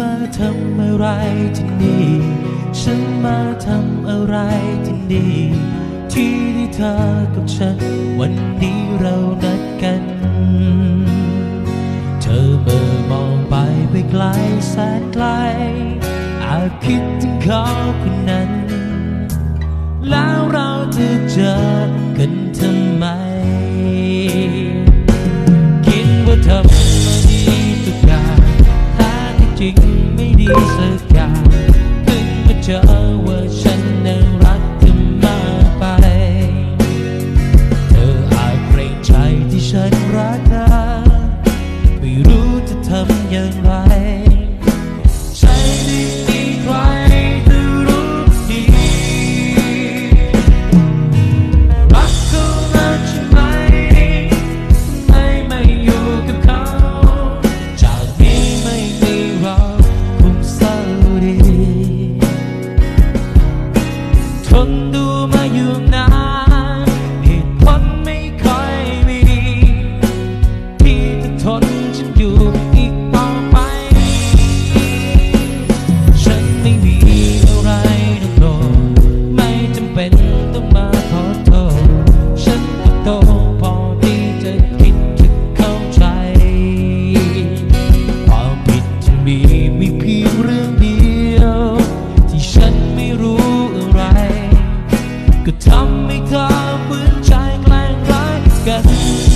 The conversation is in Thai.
มาทำอะไรที่นี่ ฉันมาทำอะไรที่นี่ ที่ที่เธอกับฉัน วันนี้เรานัดกัน เธอเมื่อมองไปไปไกลแสนไกล อาจคิดถึงเขาคนนั้น แล้วเราจะเจอกัน สักอย่างเพิ่งมาเจอว่าฉันนั้นรักเธอมากไป เธออาจเกรงใจที่ฉันรักเธอไม่รู้จะทำอย่างไร นดูมาอยู่นานเหตุผลไม่ค่อยมีที่จะทนฉันอยู่ ก็ทำให้เธอฝืนใจแกล้งร้ายกัน